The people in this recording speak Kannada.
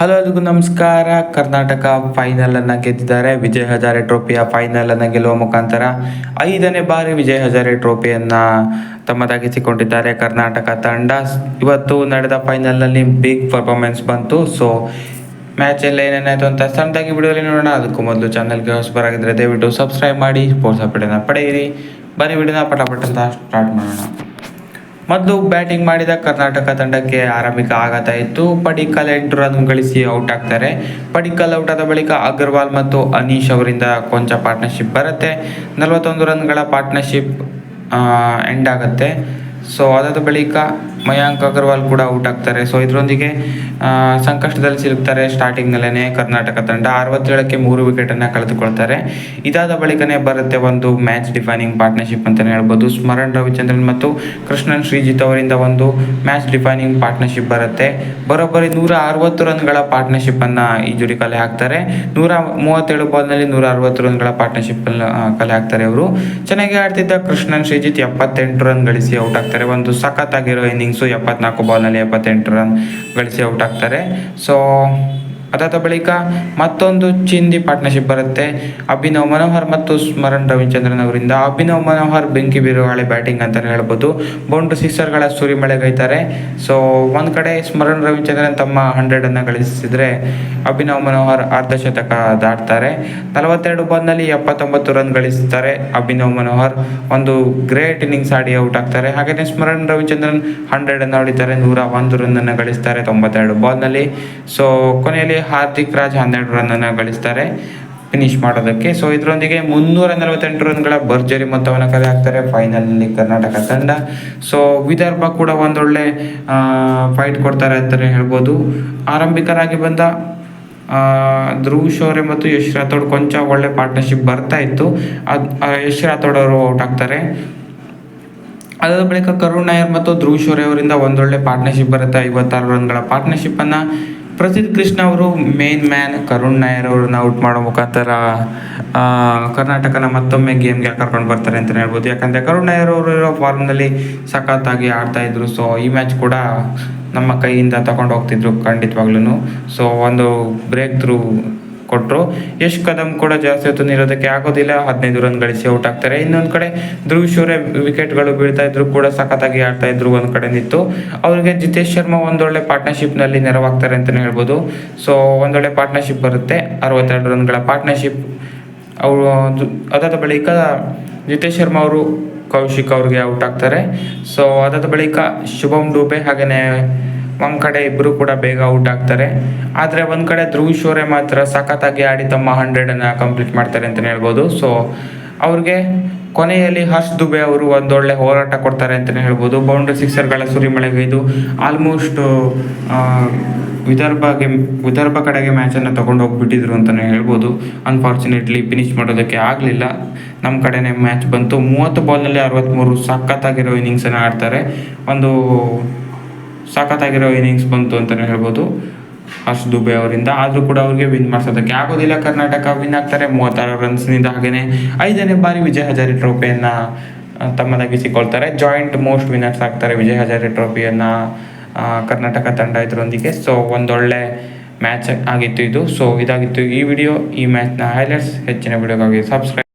ಹಲೋ ಎಲ್ರಿಗೂ ನಮಸ್ಕಾರ. ಕರ್ನಾಟಕ ಫೈನಲ್ ಅನ್ನ ಗೆದ್ದಿದ್ದಾರೆ. ವಿಜಯ್ ಹಜಾರೆ ಟ್ರೋಫಿಯ ಫೈನಲ್ ಅನ್ನ ಗೆಲ್ಲುವ ಮುಖಾಂತರ ಐದನೇ ಬಾರಿ ವಿಜಯ್ ಹಜಾರೆ ಟ್ರೋಫಿಯನ್ನು ತಮ್ಮದಾಗಿಸಿಕೊಂಡಿದ್ದಾರೆ. ಕರ್ನಾಟಕ ತಂಡ. ಇವತ್ತು ನಡೆದ ಫೈನಲ್ನಲ್ಲಿ ಬಿಗ್ ಪರ್ಫಾರ್ಮೆನ್ಸ್ ಬಂತು. ಸೊ ಮ್ಯಾಚ್ ಎಲ್ಲ ಏನೇನಾಯ್ತು ಅಂತ ಸಣ್ಣದಾಗಿ ವಿಡಿಯೋಲಿ ನೋಡೋಣ. ಅದಕ್ಕೂ ಮೊದಲು ಚಾನಲ್ಗೆ ಹೊಸಬರಾಗಿದ್ದರೆ ದಯವಿಟ್ಟು ಸಬ್ಸ್ಕ್ರೈಬ್ ಮಾಡಿ. ಸ್ಪೋರ್ಟ್ಸ್ ಅಪ್ಡೇಟ್ನ ಪಡೆಯಿರಿ. ಬರೀ ವಿಡಿಯೋನ ಪಟಪಟ್ಟಂತ ಅಂತ ಸ್ಟಾರ್ಟ್ ಮಾಡೋಣ. ಮೊದಲು ಬ್ಯಾಟಿಂಗ್ ಮಾಡಿದ ಕರ್ನಾಟಕ ತಂಡಕ್ಕೆ ಆರಂಭಿಕ ಆಘಾತ ಇತ್ತು. ಪಡಿಕ್ಕಲ್ ಎಂಟು ರನ್ ಗಳಿಸಿ ಔಟ್ ಆಗ್ತಾರೆ. ಪಡಿಕ್ಕಲ್ ಔಟ್ ಆದ ಬಳಿಕ ಅಗರ್ವಾಲ್ ಮತ್ತು ಅನೀಶ್ ಅವರಿಂದ ಕೊಂಚ ಪಾರ್ಟ್ನರ್ಶಿಪ್ ಬರುತ್ತೆ. ನಲವತ್ತೊಂದು ರನ್ಗಳ ಪಾರ್ಟ್ನರ್ಶಿಪ್ ಎಂಡ್ ಆಗುತ್ತೆ. ಸೊ ಅದಾದ ಬಳಿಕ ಮಯಾಂಕ್ ಅಗರ್ವಾಲ್ ಕೂಡ ಔಟ್ ಆಗ್ತಾರೆ. ಸೊ ಇದರೊಂದಿಗೆ ಸಂಕಷ್ಟದಲ್ಲಿ ಸಿಲುಕ್ತಾರೆ ಸ್ಟಾರ್ಟಿಂಗ್ನಲ್ಲೇ ಕರ್ನಾಟಕ ತಂಡ. ಅರವತ್ತೇಳಕ್ಕೆ ಮೂರು ವಿಕೆಟನ್ನು ಕಳೆದುಕೊಳ್ತಾರೆ. ಇದಾದ ಬಳಿಕನೇ ಬರುತ್ತೆ ಒಂದು ಮ್ಯಾಚ್ ಡಿಫೈನಿಂಗ್ ಪಾರ್ಟ್ನರ್ಶಿಪ್ ಅಂತಲೇ ಹೇಳ್ಬೋದು. ಸ್ಮರಣ್ ರವಿಚಂದ್ರನ್ ಮತ್ತು ಕೃಷ್ಣನ್ ಶ್ರೀಜಿತ್ ಅವರಿಂದ ಒಂದು ಮ್ಯಾಚ್ ಡಿಫೈನಿಂಗ್ ಪಾರ್ಟ್ನರ್ಶಿಪ್ ಬರುತ್ತೆ. ಬರೋಬ್ಬರಿ ನೂರ ಅರವತ್ತು ರನ್ಗಳ ಪಾರ್ಟ್ನರ್ಶಿಪ್ಪನ್ನು ಈ ಜೋಡಿ ಕಲೆ ಹಾಕ್ತಾರೆ. ನೂರ ಮೂವತ್ತೇಳು ಬಾಲ್ನಲ್ಲಿ ನೂರ ಅರವತ್ತು ರನ್ಗಳ ಪಾರ್ಟ್ನರ್ಶಿಪ್ ಕಲೆ ಹಾಕ್ತಾರೆ ಅವರು. ಚೆನ್ನಾಗಿ ಆಡ್ತಿದ್ದ ಕೃಷ್ಣನ್ ಶ್ರೀಜಿತ್ ಎಪ್ಪತ್ತೆಂಟು ರನ್ ಗಳಿಸಿ ಔಟ್ ಆಗ್ತಾರೆ. ಒಂದು ಸಖತ್ತಾಗಿರೋ ಇನ್ನಿಂಗ್ಸು ಎಪ್ಪತ್ನಾಲ್ಕು ಬಾಲ್ನಲ್ಲಿ ಎಪ್ಪತ್ತೆಂಟು ರನ್ ಗಳಿಸಿ ಔಟ್ ಆಗ್ತಾರೆ. ಸೊ ಅದಾದ ಬಳಿಕ ಮತ್ತೊಂದು ಚಿಂದಿ ಪಾರ್ಟ್ನರ್ಶಿಪ್ ಬರುತ್ತೆ. ಅಭಿನವ್ ಮನೋಹರ್ ಮತ್ತು ಸ್ಮರಣ್ ರವಿಚಂದ್ರನ್ ಅವರಿಂದ. ಅಭಿನವ್ ಮನೋಹರ್ ಬೆಂಕಿ ಬಿರುಗಾಳಿ ಬ್ಯಾಟಿಂಗ್ ಅಂತಲೇ ಹೇಳ್ಬೋದು. ಬೌಂಡ್ರಿ ಸಿಕ್ಸರ್ಗಳ ಸುರಿಮಳೆಗೈತಾರೆ ಸೊ ಒಂದು ಕಡೆ ಸ್ಮರಣ್ ರವಿಚಂದ್ರನ್ ತಮ್ಮ ಹಂಡ್ರೆಡನ್ನು ಗಳಿಸಿದರೆ ಅಭಿನವ್ ಮನೋಹರ್ ಅರ್ಧ ಶತಕ ದಾಟ್ತಾರೆ. ನಲವತ್ತೆರಡು ಬಾಲ್ನಲ್ಲಿ ಎಪ್ಪತ್ತೊಂಬತ್ತು ರನ್ ಗಳಿಸ್ತಾರೆ ಅಭಿನವ್ ಮನೋಹರ್. ಒಂದು ಗ್ರೇಟ್ ಇನ್ನಿಂಗ್ಸ್ ಆಡಿ ಔಟ್ ಆಗ್ತಾರೆ. ಹಾಗೆಯೇ ಸ್ಮರಣ್ ರವಿಚಂದ್ರನ್ ಹಂಡ್ರೆಡ್ ಅನ್ನು ಹೊಡಿತಾರೆ ನೂರ ಒಂದು ರನ್ನನ್ನು ಗಳಿಸ್ತಾರೆ ತೊಂಬತ್ತೆರಡು ಬಾಲ್ನಲ್ಲಿ ಸೊ ಕೊನೆಯಲ್ಲಿ ಹಾರ್ದಿಕ್ ರಾಜ್ ಹನ್ನೆರಡು ರನ್ ಅನ್ನು ಗಳಿಸ್ತಾರೆ ಫಿನಿಶ್ ಮಾಡೋದಕ್ಕೆ. ಸೊ ಇದರೊಂದಿಗೆ ಮುನ್ನೂರ ನಲವತ್ತೆಂಟು ರನ್ಗಳ ಭರ್ಜರಿ ಮೊತ್ತವನ್ನು ಕಲೆ ಹಾಕ್ತಾರೆ ಫೈನಲ್ನಲ್ಲಿ ಕರ್ನಾಟಕ ತಂಡ. ಸೊ ವಿದರ್ಭ ಕೂಡ ಒಂದೊಳ್ಳೆ ಫೈಟ್ ಕೊಡ್ತಾರೆ ಅಂತಲೇ ಹೇಳ್ಬೋದು. ಆರಂಭಿಕರಾಗಿ ಬಂದ ಧ್ರುವ್ ಶೋರೆ ಮತ್ತು ಯಶ್ ರಾಥೋಡ್ ಕೊಂಚ ಒಳ್ಳೆ ಪಾರ್ಟ್ನರ್ಶಿಪ್ ಬರ್ತಾ ಇತ್ತು. ಅದು ಯಶ್ ರಾಥೋಡ್ ಅವರು ಔಟ್ ಆಗ್ತಾರೆ. ಅದಾದ ಬಳಿಕ ಕರುಣ್ ನಾಯರ್ ಮತ್ತು ಧ್ರುವ್ ಶೋರೆ ಅವರಿಂದ ಒಂದೊಳ್ಳೆ ಪಾರ್ಟ್ನರ್ಶಿಪ್ ಬರುತ್ತೆ. ಐವತ್ತಾರು ರನ್ಗಳ ಪಾರ್ಟ್ನರ್ಶಿಪ್ಪನ್ನು ಪ್ರಸಿದ್ಧ ಕೃಷ್ಣ ಅವರು ಮೇನ್ ಮ್ಯಾನ್ ಕರುಣ್ ನಾಯರ್ ಅವ್ರನ್ನ ಔಟ್ ಮಾಡೋ ಮುಖಾಂತರ ಕರ್ನಾಟಕನ ಮತ್ತೊಮ್ಮೆ ಗೇಮ್ಗೆ ಕರ್ಕೊಂಡು ಬರ್ತಾರೆ ಅಂತಲೇ ಹೇಳ್ಬೋದು. ಯಾಕಂದರೆ ಕರುಣ್ ನಾಯರ್ ಅವರು ಇರೋ ಫಾರ್ಮ್ನಲ್ಲಿ ಸಖತ್ತಾಗಿ ಆಡ್ತಾ ಇದ್ರು. ಸೊ ಈ ಮ್ಯಾಚ್ ಕೂಡ ನಮ್ಮ ಕೈಯಿಂದ ತಗೊಂಡು ಹೋಗ್ತಿದ್ರು ಖಂಡಿತವಾಗ್ಲೂ ಸೊ ಒಂದು ಬ್ರೇಕ್ ಥ್ರೂ ಕೊಟ್ಟರು ಯಶ್ ಕದಮ್ ಕೂಡ ಜಾಸ್ತಿ ಹೊತ್ತು ನಿಲ್ಲೋದಕ್ಕೆ ಆಗೋದಿಲ್ಲ. ಹದಿನೈದು ರನ್ ಗಳಿಸಿ ಔಟ್ ಆಗ್ತಾರೆ. ಇನ್ನೊಂದು ಕಡೆ ಧ್ರುವ್ ಶೂರ್ಯ ವಿಕೆಟ್ಗಳು ಬೀಳ್ತಾ ಇದ್ರು ಕೂಡ ಸಖತ್ತಾಗಿ ಆಡ್ತಾ ಇದ್ರು ಒಂದು ಕಡೆ ನಿಂತು. ಅವರಿಗೆ ಜಿತೇಶ್ ಶರ್ಮಾ ಒಂದೊಳ್ಳೆ ಪಾರ್ಟ್ನರ್ಶಿಪ್ನಲ್ಲಿ ನೆರವಾಗ್ತಾರೆ ಅಂತಲೇ ಹೇಳ್ಬೋದು. ಸೊ ಒಂದೊಳ್ಳೆ ಪಾರ್ಟ್ನರ್ಶಿಪ್ ಬರುತ್ತೆ. ಅರವತ್ತೆರಡು ರನ್ಗಳ ಪಾರ್ಟ್ನರ್ಶಿಪ್ ಅವರು, ಅದಾದ ಬಳಿಕ ಜಿತೇಶ್ ಶರ್ಮಾ ಅವರು ಕೌಶಿಕ್ ಅವ್ರಿಗೆ ಔಟ್ ಆಗ್ತಾರೆ. ಸೊ ಅದಾದ ಬಳಿಕ ಶುಭಮ್ ಡೂಬೆ ಹಾಗೆಯೇ ಒಂದು ಕಡೆ ಇಬ್ಬರು ಕೂಡ ಬೇಗ ಔಟ್ ಆಗ್ತಾರೆ. ಆದರೆ ಒಂದು ಕಡೆ ಧ್ರುವ್ ಶೋರೆ ಮಾತ್ರ ಸಖತ್ತಾಗಿ ಆಡಿ ತಮ್ಮ ಹಂಡ್ರೆಡನ್ನು ಕಂಪ್ಲೀಟ್ ಮಾಡ್ತಾರೆ ಅಂತಲೇ ಹೇಳ್ಬೋದು. ಸೊ ಅವ್ರಿಗೆ ಕೊನೆಯಲ್ಲಿ ಹರ್ಷ್ ದುಬೆ ಅವರು ಒಂದೊಳ್ಳೆ ಹೋರಾಟ ಕೊಡ್ತಾರೆ ಅಂತಲೇ ಹೇಳ್ಬೋದು. ಬೌಂಡ್ರಿ ಸಿಕ್ಸರ್ಗಳ ಸುರಿಮಳೆಗೈದು ಆಲ್ಮೋಸ್ಟ್ ವಿದರ್ಭಗೆ, ವಿದರ್ಭ ಕಡೆಗೆ ಮ್ಯಾಚನ್ನು ತಗೊಂಡು ಹೋಗ್ಬಿಟ್ಟಿದ್ರು ಅಂತಲೇ ಹೇಳ್ಬೋದು. ಅನ್ಫಾರ್ಚುನೇಟ್ಲಿ ಫಿನಿಶ್ ಮಾಡೋದಕ್ಕೆ ಆಗಲಿಲ್ಲ. ನಮ್ಮ ಕಡೆನೇ ಮ್ಯಾಚ್ ಬಂತು. ಮೂವತ್ತು ಬಾಲ್ನಲ್ಲಿ ಅರವತ್ತ್ಮೂರು ಸಖತ್ತಾಗಿರೋ ಇನ್ನಿಂಗ್ಸನ್ನು ಆಡ್ತಾರೆ. ಒಂದು ಸಖತ್ತಾಗಿರೋ ಇನ್ನಿಂಗ್ಸ್ ಬಂತು ಅಂತಲೇ ಹೇಳ್ಬೋದು. ಹರ್ಷ್ ದುಬೆ ಅವರಿಂದ. ಆದರೂ ಕೂಡ ಅವ್ರಿಗೆ ವಿನ್ ಮಾಡಿಸೋದಕ್ಕೆ ಆಗೋದಿಲ್ಲ. ಕರ್ನಾಟಕ ವಿನ್ ಆಗ್ತಾರೆ. ಮೂವತ್ತಾರು ರನ್ಸ್ನಿಂದ ಹಾಗೆಯೇ ಐದನೇ ಬಾರಿ ವಿಜಯ್ ಹಜಾರಿ ಟ್ರೋಫಿಯನ್ನು ತಮ್ಮದಾಗಿಸಿಕೊಳ್ತಾರೆ ಜಾಯಿಂಟ್ ಮೋಸ್ಟ್ ವಿನ್ನರ್ಸ್ ಆಗ್ತಾರೆ ವಿಜಯ್ ಹಜಾರಿ ಟ್ರೋಫಿಯನ್ನು ಕರ್ನಾಟಕ ತಂಡ ಇದರೊಂದಿಗೆ. ಸೊ ಒಂದೊಳ್ಳೆ ಮ್ಯಾಚ್ ಆಗಿತ್ತು ಇದು. ಸೊ ಇದಾಗಿತ್ತು ಈ ವಿಡಿಯೋ ಈ ಮ್ಯಾಚ್ನ ಹೈಲೈಟ್ಸ್ ಹೆಚ್ಚಿನ ವಿಡಿಯೋಗಾಗಿ ಸಬ್ಸ್ಕ್ರೈಬ್